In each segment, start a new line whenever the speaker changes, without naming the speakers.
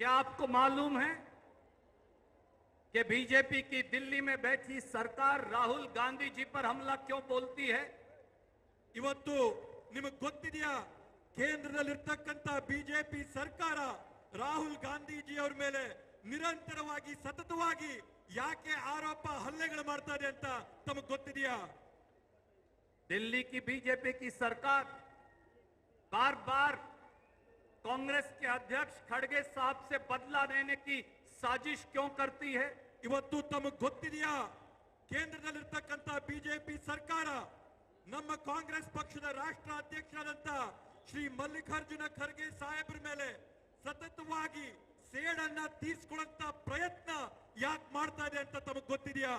क्या आपको मालूम है कि बीजेपी की दिल्ली में बैठी सरकार राहुल गांधी जी पर हमला क्यों बोलती है
इवतु निमक gottidiya केंद्रನಲ್ಲಿ ಇರತಕ್ಕಂತ ಬಿಜೆಪಿ ಸರ್ಕಾರ ರಾಹುಲ್ ಗಾಂಧಿಜಿ ಅವರ ಮೇಲೆ ನಿರಂತರವಾಗಿ ಸತತವಾಗಿ ಯಾಕೆ ಆರೋಪ हल्ಲೆಗಳು ಮಾಡ್ತಾ ಇದೆ ಅಂತ ತಮಗ gottidiya
ದೆಲ್ಲಿ ಕಿ ಬಿಜೆಪಿ ಕಿ ಸರ್ಕಾರ बार बार कांग्रेस के अध्यक्ष खड़गे साहब से बदला लेने की साजिश क्यों करती है
इवत्तू तम ಗೊತ್ತಿದ್ಯಾ ಕೇಂದ್ರದಲ್ಲಿ ಇರತಕ್ಕಂತ ಬಿಜೆಪಿ ಸರ್ಕಾರ ನಮ್ಮ ಕಾಂಗ್ರೆಸ್ ಪಕ್ಷದ ರಾಷ್ಟ್ರ ಅಧ್ಯಕ್ಷರಂತ ಶ್ರೀ ಮಲ್ಲಿಕಾರ್ಜುನ ಖರ್ಗೆ ಸೈಬರ್ ಮೇಲೆ સતತವಾಗಿ ಸೇಡನ್ನ ತಿಸ್ಕೊಳ್ಳಂತ ಪ್ರಯತ್ನ ಯಾಕ್ ಮಾಡ್ತಾ ಇದೆ ಅಂತ ನಿಮಗೆ ಗೊತ್ತಿದ್ಯಾ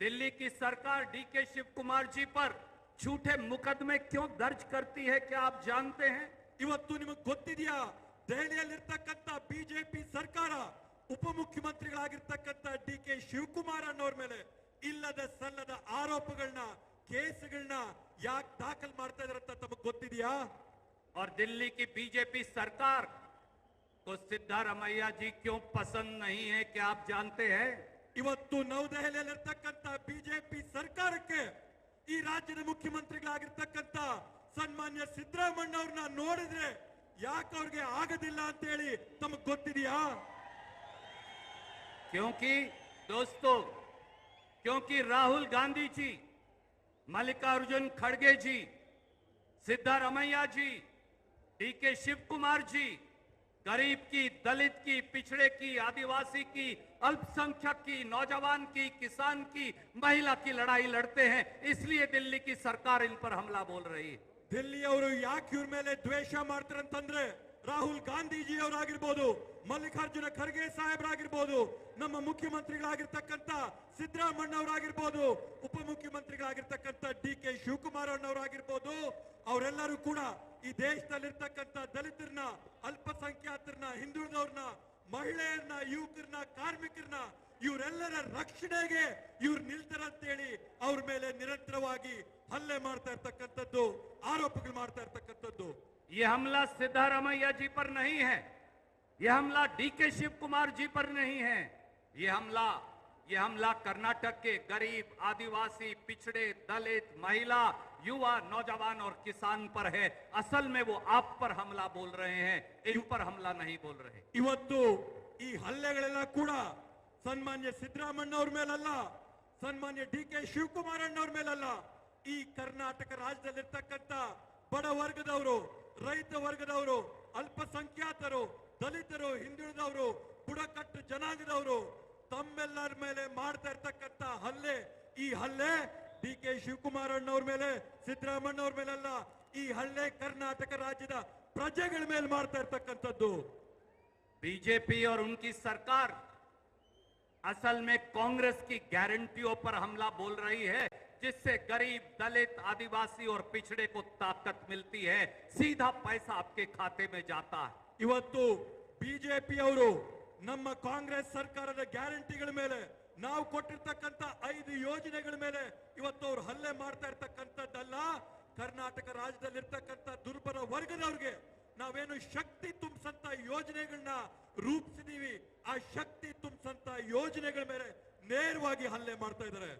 ದೆಲ್ಲಿಕೇ ಸರ್ಕಾರ ಡಿ ಕೆ ಶಿವಕುಮಾರ್ಜಿ ಪರ್ ಛೂಟೇ ಮುಖದಮೆ ಕ್ಯುಂ ದರ್ಜ್ ಕರ್ತಿ ಹೈ ಕ್ಯಾ ಆಪ್ ಜಾನ್ತೆ ಹೈ
ಇವತ್ತು ನಿಮಗೆ ಗೊತ್ತಿದೆಯಾ ತೆಹಲೆಯಲ್ಲಿ ಇರತಕ್ಕಂತ ಬಿಜೆಪಿ ಸರ್ಕಾರ ಉಪಮುಖ್ಯಮಂತ್ರಿಗಳಾಗಿರತಕ್ಕಂತ ಡಿ ಕೆ ಶಿವಕುಮಾರ್ ಅನ್ನور ಮೇಲೆ ಇಲ್ಲದ ಸಲ್ಲದ ಆರೋಪಗಳನ್ನು ಕೇಸುಗಳನ್ನು ಯಾಕ್ ದಾಖಲ್ ಮಾಡ್ತಾ ಇದ್ರು ಅಂತ ನಿಮಗೆ ಗೊತ್ತಿದೆಯಾ
ಆರ್ ದೆಲ್ಲಿಕ ಬಿಜೆಪಿ ಸರ್ಕಾರ ಕೊ ಸಿದ್ದರಾಮಯ್ಯಜಿ کیوں پسند نہیں ہے کیا آپ جانتے ہیں
ಇವತ್ತು ನವದೆಹಲೆಯಲ್ಲಿ ಇರತಕ್ಕಂತ ಬಿಜೆಪಿ ಸರ್ಕಾರಕ್ಕೆ ಈ ರಾಜ್ಯದ ಮುಖ್ಯಮಂತ್ರಿಗಳಾಗಿರತಕ್ಕಂತ सन्मान्य ಸಿದ್ದರಾಮಣ್ಣ नोड़े ನೋಡಿದ್ರೆ आगद ಅವ್ರಿಗೆ ಆಗದಿಲ್ಲ
क्योंकि दोस्तों क्योंकि राहुल गांधी जी मल्लिकार्जुन खड़गे जी सिद्धारमैया जी डी के शिव कुमार जी गरीब की दलित की पिछड़े की आदिवासी की अल्पसंख्यक की नौजवान की किसान की महिला की लड़ाई लड़ते हैं इसलिए दिल्ली की सरकार इन पर हमला बोल रही है
ದೆಲ್ಲಿಯವ್ರು ಅವರು ಯಾಕೆ ಇವ್ರ ಮೇಲೆ ದ್ವೇಷ ಮಾಡ್ತಾರೆ ಅಂತಂದ್ರೆ ರಾಹುಲ್ ಗಾಂಧೀಜಿ ಅವರಾಗಿರ್ಬೋದು ಮಲ್ಲಿಕಾರ್ಜುನ ಖರ್ಗೆ ಸಾಹೇಬ್ರಾಗಿರ್ಬೋದು ನಮ್ಮ ಮುಖ್ಯಮಂತ್ರಿಗಳಾಗಿರ್ತಕ್ಕಂಥ ಸಿದ್ದರಾಮಣ್ಣ ಅವರಾಗಿರ್ಬೋದು ಉಪಮುಖ್ಯಮಂತ್ರಿಗಳಾಗಿರ್ತಕ್ಕಂಥ ಡಿ ಕೆ ಶಿವಕುಮಾರ್ ಅವರಾಗಿರ್ಬೋದು ಅವರೆಲ್ಲರೂ ಕೂಡ ಈ ದೇಶದಲ್ಲಿರ್ತಕ್ಕಂಥ ದಲಿತರನ್ನ ಅಲ್ಪಸಂಖ್ಯಾತರನ್ನ ಹಿಂದುಳಿದವ್ರನ್ನ ಮಹಿಳೆಯರನ್ನ ಯುವಕರನ್ನ ಕಾರ್ಮಿಕರನ್ನ ಇವರೆಲ್ಲರ ರಕ್ಷಣೆಗೆ ಇವ್ರು ನಿಲ್ತಾರಂತೇಳಿ ಅವ್ರ ಮೇಲೆ ನಿರಂತರವಾಗಿ ಹಲ್ಲೆ ಮಾಡ್ತಾ ಇರ್ತಕ್ಕಂಥದ್ದು आरोप ಮಾಡ್ತಾ
ये हमला सिद्धारमैया जी पर नहीं है यह हमला डी के शिव कुमार जी पर नहीं है ये हमला ये हमला कर्नाटक के गरीब आदिवासी पिछड़े दलित महिला युवा नौजवान और किसान पर है असल में वो आप पर हमला बोल रहे हैं इन पर हमला नहीं बोल रहे
इवत्तु हल्ले कूड़ा सन्मान्य ಸನ್ಮಾನ್ಯ ಸಿದ್ದರಾಮಣ್ಣ ಅವ್ರ ಮೇಲಲ್ಲ ಸನ್ಮಾನ್ಯ ಡಿ ಕೆ ಶಿವಕುಮಾರ್ ಅಣ್ಣ ಈ ಕರ್ನಾಟಕ ರಾಜ್ಯದಲ್ಲಿ ಇರತಕ್ಕಂತ ಬಡ ವರ್ಗದವರು ರೈತ ವರ್ಗದವರು ಅಲ್ಪಸಂಖ್ಯಾತರು ದಲಿತರು ಹಿಂದೂಗಳು ಬುಡಕಟ್ಟು ಜನಾಂಗದವರು ತಮ್ಮೆಲ್ಲರ ಮೇಲೆ ಮಾಡುತ್ತಿರ್ತಕ್ಕಂತ ಹಲ್ಲೆ ಈ ಹಲ್ಲೆ ಡಿ ಕೆ ಶಿವಕುಮಾರ್ಣ್ಣ ಅವರ ಮೇಲೆ ಸಿದ್ದರಾಮಣ್ಣ ಅವರ ಮೇಲಲ್ಲ ಈ ಹಲ್ಲೆ ಕರ್ನಾಟಕ ರಾಜ್ಯದ ప్రజಗಳ ಮೇಲೆ ಮಾಡುತ್ತಿರ್ತಕ್ಕಂತದ್ದು
ಬಿಜೆಪಿ ਔರ್ ᱩᱱकी सरकार असल में कांग्रेस की गारंटी ऊपर हमला बोल रही है जिससे गरीब दलित आदिवासी और पिछड़े को ताकत मिलती है सीधा पैसा आपके खाते में जाता है
इवत्तू बीजेपी औरो नम्मा कांग्रेस सरकारದ ಗ್ಯಾರಂಟಿಗಳ ಮೇಲೆ ನಾವು ಕೊಟ್ಟಿರತಕ್ಕಂತ ಐದು ಯೋಜನೆಗಳ ಮೇಲೆ ಇವತ್ತು ಅವರು हल्ला ಮಾಡ್ತಾ ಇರತಕ್ಕಂತದಲ್ಲ ಕರ್ನಾಟಕ ರಾಜ್ಯದಲ್ಲಿ ಇರತಕ್ಕಂತ ದುರ್ಬಲ ವರ್ಗದವರಿಗೆ ನಾವೇನು ಶಕ್ತಿ ತುಂಬಸಂತ ಯೋಜನೆಗಳನ್ನ ರೂಪಿಸಿದ್ದೀವಿ ಆ ಶಕ್ತಿ ತುಂಬಸಂತ ಯೋಜನೆಗಳ ಮೇಲೆ ನೇರವಾಗಿ हल्ला ಮಾಡ್ತಾ ಇದ್ದಾರೆ